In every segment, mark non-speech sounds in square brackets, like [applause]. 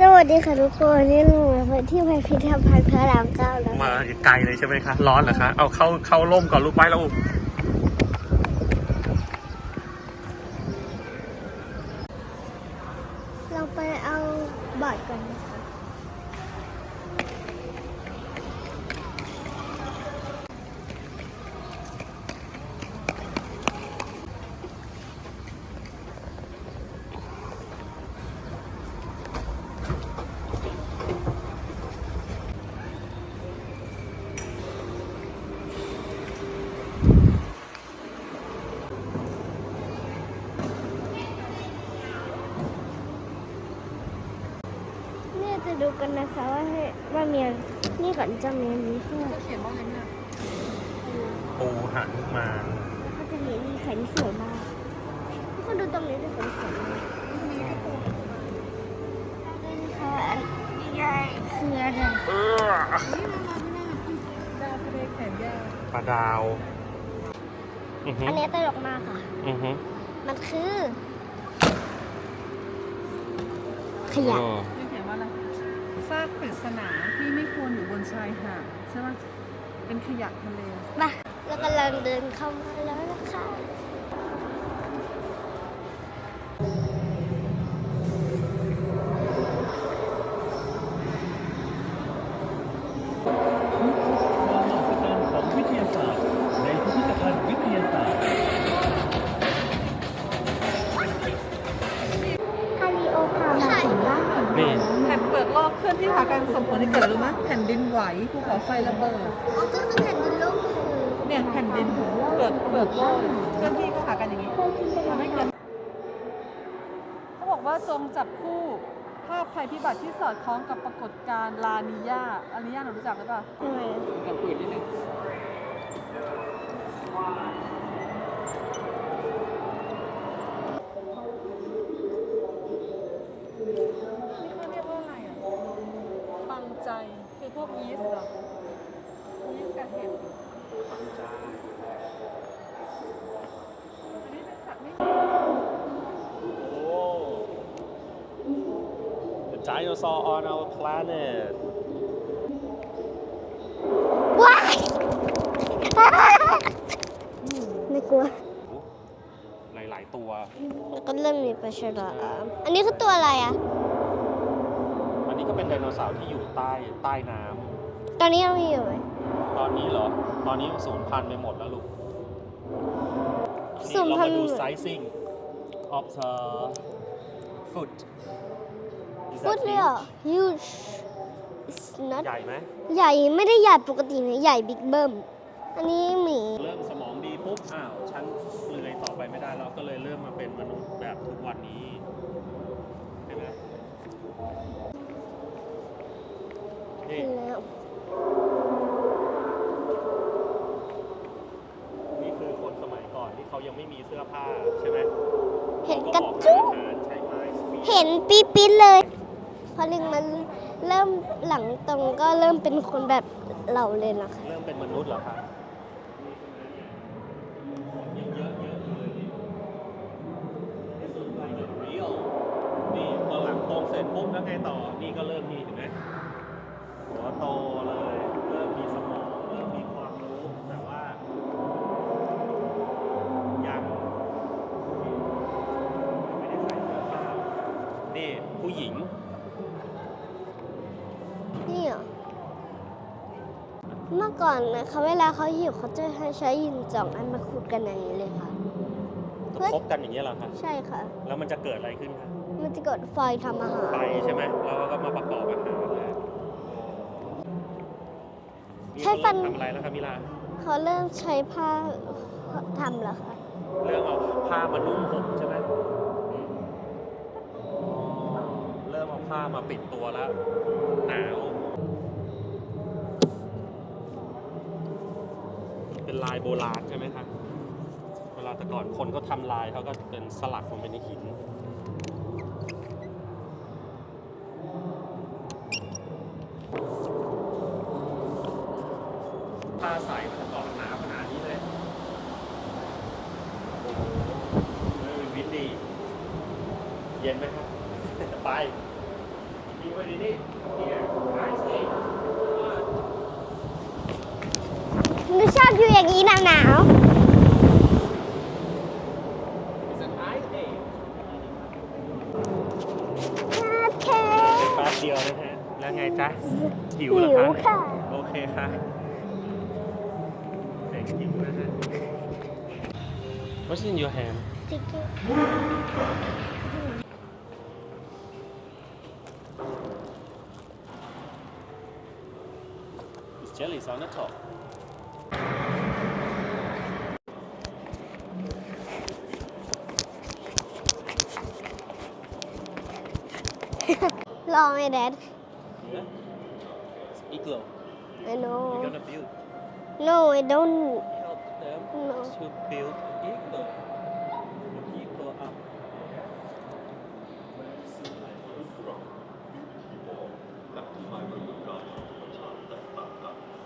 สวัสดีค่ะทุกคนนี่เรามาที่พิพิธภัณฑ์พระรามเก้าแล้วมาไกลเลยใช่ไหมคะ ร้อนเหรอคะ เอาเข้าเข้าร่มก่อนลูกไปแล้ว เราไปเอาบัตรกันนะคะ เนี่ยจะดูกันนะคะว่าให้ว่ามี อะไรนี่ก่อนจะมีอันนี้ค่ะเขียนว่าอะไรเนี่ยปูหันมาแล้วก็จะมีมีไข่ที่สวยมากทุกคนดูตรงนี้จะสวยสวยมากนี่ค่ะอันใหญ่คืออะไรเออดาวทะเลแขนยาวปลาดาว อือฮึอันนี้ตลกมากค่ะ อือฮึมันคือ ขยะ เออ ซากปริศนาที่ไม่ควรอยู่บนชายหาดใช่ไหมเป็นขยะทะเล มาเรากำลังเดินเข้ามาแล้วนะคะ เปิดโลกเคลื่อนที่หาการส่งผลให้เกิดอะไรรู้ไหมแผ่นดินไหวภูเขาไฟระเบิด อ๋อก็คือแผ่นดินโลกก็คือเนี่ยแผ่นดินเปิดเปิดโลกเคลื่อนที่ก็หากันอย่างนี้ทำให้เกิดเขาบอกว่าจงจับคู่ภาพภัยพิบัติที่สอดคล้องกับปรากฏการณ์ลานียาลานียาหนูรู้จักหรือเปล่า ทำไมอะ กับฝืนนิดนึงนี่เขาเรียกว่าอะไรอะ ฟังใจ คือพวกยีสต์เหรอ ยีสต์กับเห็ดอันนี้เป็นสัตว์ไม่ โอ้ The dinosaur on our planet ว้ายไม่กลัว หลาย ๆ ตัว แล้วก็เริ่มมีปลาฉลามอันนี้คือตัวอะไรอะ อันนี้ก็เป็นไดโนเสาร์ที่อยู่ใต้ใต้น้ตอนนี้ยังมีอยู่ไหมำตอนนี้เหรอ ตอนนี้สูญพันธุ์ไปหมดแล้วลูกสูญพันธุ์ เรามาดู sizing of the foot Is that พูดเลยเหรอ huge? huge it's not ใหญ่ไหมใหญ่ไม่ได้ใหญ่ปกตินะใหญ่บิ๊กเบิ้มอันนี้หมี เริ่มสมองดีปุ๊บอ้าวฉันเปลือยต่อไปไม่ได้แล้วก็เลยเริ่มมาเป็นมนุษย์แบบทุกวันนี้ใช่ไหมนี่แล้วนี่คือคนสมัยก่อนที่เขายังไม่มีเสื้อผ้าใช่ไหมเห็นเขากระออกจุกหาอาหารใช้ไม้สปีด เห็นปี๊ดปี๊ดเลยพ อลิงมันเริ่มหลังตรงก็เริ่มเป็นคนแบบเราเลยนะคะเริ่มเป็นมนุษย์เหรอครับยังเยอะเยอะเลยนี่ This looks like a real นี่พอหลังตรงเสร็จปุ๊บแล้วไงต่อ นี่ก็เริ่มมีเห็นไหมหัวโตเลย เริ่มมีสมอง เริ่มมีความรู้ แต่ว่า ยังไม่ได้ใส่เสื้อผ้านี่ผู้หญิง ก่อนนะคะเวลาเขาหิวเขาจะใช้หินสองอันมาขุดกันอย่างนี้เลยค่ะเฮ้ยคบกันอย่างนี้ยเหรอคะใช่ค่ะ แล้วมันจะเกิดอะไรขึ้นคะมันจะเกิดไฟทำอาหารไฟใช่ไหมแล้วก็มาประกอบอาหารเลยใช้ฟันทำอะไรแล้วครับมิลาเขาเริ่มใช้ผ้าทำแล้วค่ะ เรื่องเอาผ้ามานุ่มห่มใช่ไหมอ๋อเริ่มเอาผ้ามาปิดตัวแล้วหนาว เป็นลายโบราณใช่ไหมครับเวลาแต่ก่อนคนก็ทำลายเขาก็เป็นสลักลงไปในหิน ผ้าใสมันจะเกาะหนาขนาดนี้เลย โอ้โหเฮ้ยวินดี เย็นไหมครับ ไป humidity here ice age ห นูชอบอยู่อย่างนี้หนาวหนาว it's an ice age ๆโอเคแป๊บเดียวนะฮะ แล้วไงจ๊ะ หิวหิเหรอวคะค่ะโอเคค่ะเด็กหิวนะฮะ What's in your hand จิ๊กเกอร์ It's jellies on the top ลองไหมแดด yeah It's igloo I know you're gonna build no I don't help them No. to build igloo igloo up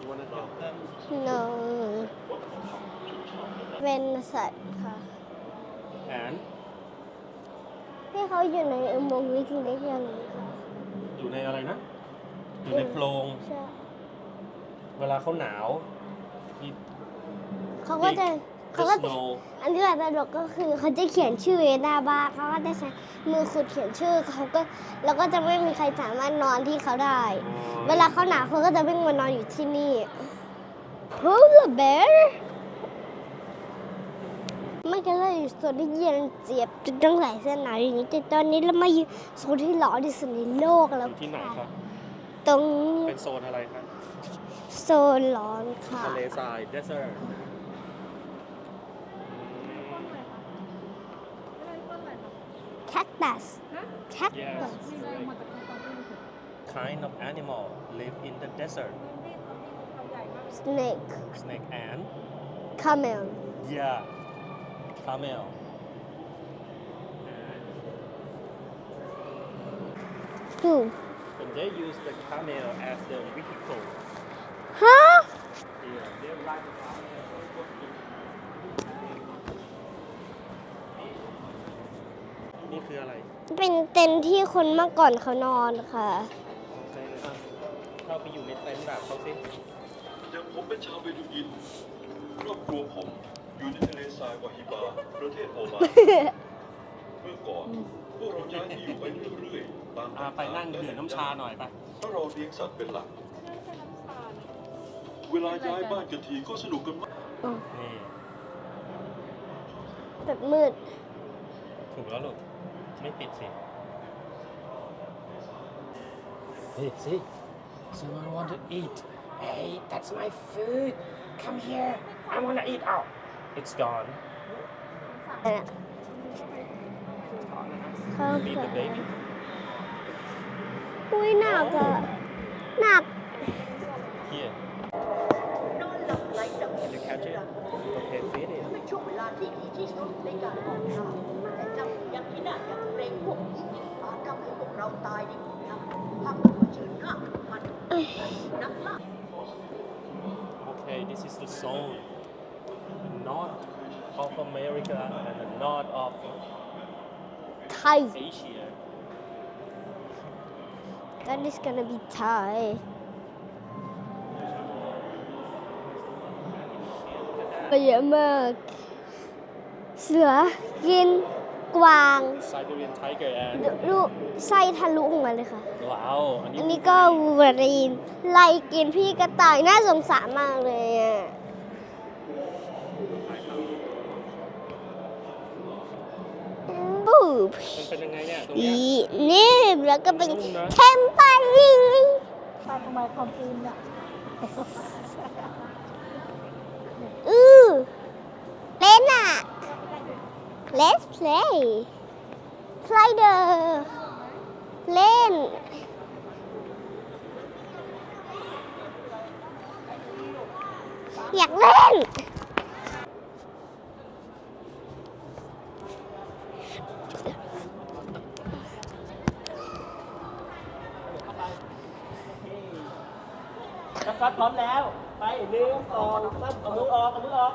You wanna help them no เป็นสัตว์ค่ะ and ที่เขาอยู่ในอุโมงค์เล็กๆอย่างนี้ค่ะ อยู่ ในอะไรนะ อยู่ในโพรง ใช่เวลาเขาหนาวมีเขาก็จะ the เขาก็จะ snow อันที่เราตลกก็คือเขาจะเขียนชื่อไว้หน้าบ้านเขาก็จะใช้มือขุดเขียนชื่อเขาก็แล้วก็จะไม่มีใครสามารถนอนที่เขาได้ เวลาเขาหนาวเขาก็จะวิ่งมานอนอยู่ที่นี่ Polar bear ไม่กันเลยอยู่โซนที่เย็นเจี๊ยบจนต้องใส่เสื้อหนาวอย่างนี้แต่ตอนนี้เรามาอยู่โซนที่ร้อนที่สุดในโลกอแล้วยู่ที่ไหนคค่ะรับ ตรงเป็นโซนอะไรครับโซนร้อนค่ะ ทะเลทราย desert แคคตัสฮะแคคตัสนี่เลยมาจากตรงตรงนี้ kind of animal live in the desert snake snake and camel yeah camel Who? and they use the camel as the vehicle Huh? yeah they ride the camel นี่คืออะไร เป็นเต็นท์ที่คนเมื่อก่อนเขานอนค่ะในอะเข้าไปอยู่ในเต็นท์แบบเขาสิอย่างผมเป็นชาวเบดูอินครอบครัวผม อยู่ในทะเลทรายวาฮิบาประเทศโอมานเมื่อก่อนพวกเราย้ายที่อยู่ไปเรื่อยๆตามอ่าไปนั่งดื่มน้ำชาหน่อยไปเพราะเราเลี้ยงสัตว์เป็นหลัก เวลาย้ายบ้านกันทีก็สนุกกันมากนี่แบบมืด ถูกแล้วลูก ไม่ปิดสิ Hey see someone want to eat Hey that's my food come here I wanna eat out It's gone. Uh, Feed the baby. Uy, Here. Can you catch it? Okay, feed it. [sighs] okay, this is the song. The north of America and the north of ไทย Asia. that is gonna be Thai ก็เยอะมากเสือกินกวาง Siberian tiger and ลูกไส้ทะลุออกมาเลยค่ะ wow. อันนี้ก็วูเวอรีนไล่กินพี่กระต่ายน่าสงสารมากเลยอะบูบ มันเป็นยังไงเนี่ยตรงอีเนี้ย นี่แล้วก็เป็นนุ่มนะ เทมเปอร์ลิงทำไมความจริงเนี่ยอือเล่นอะ let's play slider เล่น อยากเล่น ครับพร้อมแล้ว ไปหนึ่งสองสามเอามือออกเอามือออก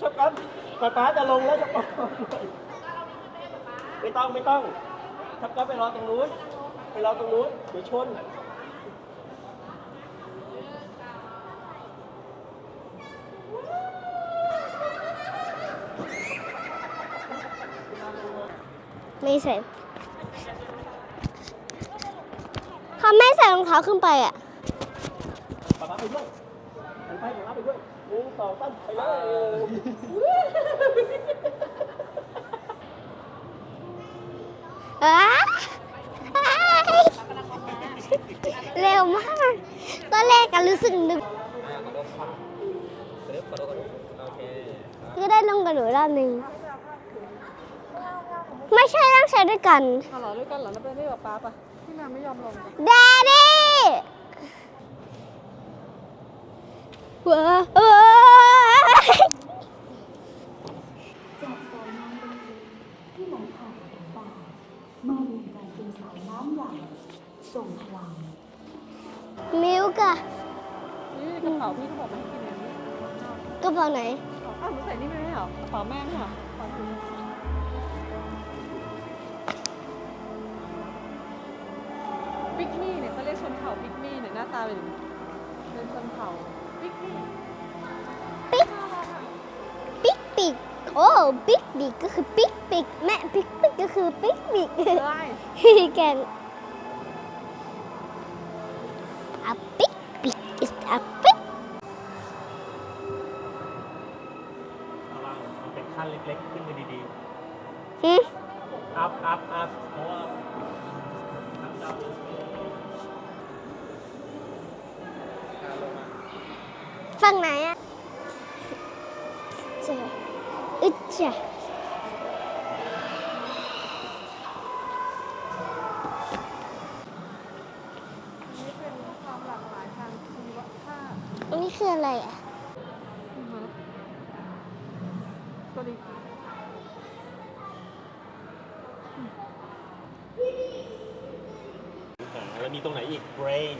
ชักกันป๊าป๊าจะลงแล้วจะออกไม่ต้องไม่ต้องทับก็ไปรอตรงนู้นไปรอตรงนู้นเดี๋ยวชนไม่ใส่ เขาไม่ใส่รองเท้าขึ้นไปอะป๊าป๊าไปด้วยหันไปป๊าป๊าไปด้วยหนึ่งสองสามไปเลยอ้าเร็วมาก ตอนแรกกันรู้สึกนึกก็ได้ลงกับหนูรอบหนึ่งไม่ใช่ต้องใช้ด้วยกัน เอาเหรอด้วยกันเหรอแล้วไปเล่นกับป๊าปะพี่แมว ไม่ยอมลงจ้ะ d ด d ดี้ว้าวจากสายน้ำเล็กๆที่ไหลผ่านถึงป่ามารวมกันเป็นสายน้ำใหญ่ส่งพลังมิวกะนี่กระเป๋าพี่เขาบอกไม่ให้กินอันนี้กระเป๋าไหนอ้าวหนูใส่นี่ไม่ได้เหรอกระเป๋าแม่ไม่ใช่เหรอกระเป๋าคุณ ปิกมี่เนี่ยเขาเรียกชนเผ่าปิกมี่เนี่ยหน้าตาเป็นอย่างนี้เป็นชนเผ่าปิกมี่ปิ๊กปิ๊กปิกโอ้ปิ๊กปิกก็คือปิ๊กปิกแม่ปิ๊กปิกก็คือปิ๊กปิกได้แกน a big pig is a big ระวังมันเป็นขั้นเล็กๆ ขึ้นไปดีหืมๆอัพอัพอัพเพราะว่าาพอันนี้คืออะไรอะอือฮะตัวนี้อ่าแล้วมีตรงไหนอีก brain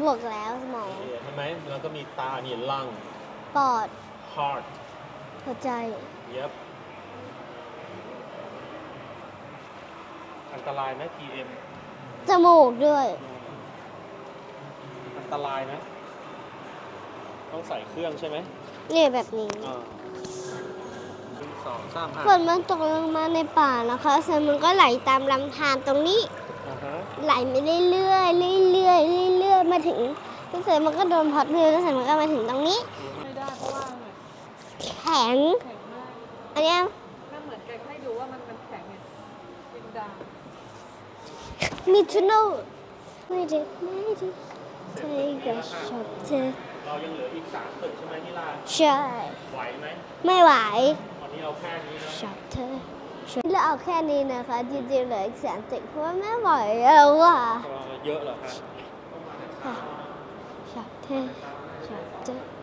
บวกแล้วสมองเนี่ยใช่ไหมแล้วก็มีตาเนี่ย lung ปอด heart หัวใจ yep อัน ตรายไหม PM จมูกด้วย อันตรายนะ ต้องใส่เครื่องใช่ไหมเนี่ยแบบนี้ อ่าหนึ่งสองสามฝนมันตกลงมาในป่านะคะเสร็จมันก็ไหลตามลำธารตรงนี้ อ่าฮะไหลไปเรื่อยๆเรื่อยๆเรื่อยๆมาถึงแล้วเสร็จมันก็โดนพัดเรือแล้วเสร็จมันก็มาถึงตรงนี้ ไม่ได้เพราะว่าอะไรแข็ง แข็งมากอันเนี้ย มีทุนโนไม่ได้ไม่ได้เธอก็ชอบเธอเรายังเหลืออีกสามตึกใช่ไหมที่ลาใช่ไหวไหมไม่ไหววันนี้เอาแค่นี้นะชอบเธอแล้วเอาแค่นี้นะคะจริงๆเหลืออีกแสนติเพราะว่าไม่ไหวแล้วอะก็เยอะเหรอคะค่ะชอบเธอชอบเธอ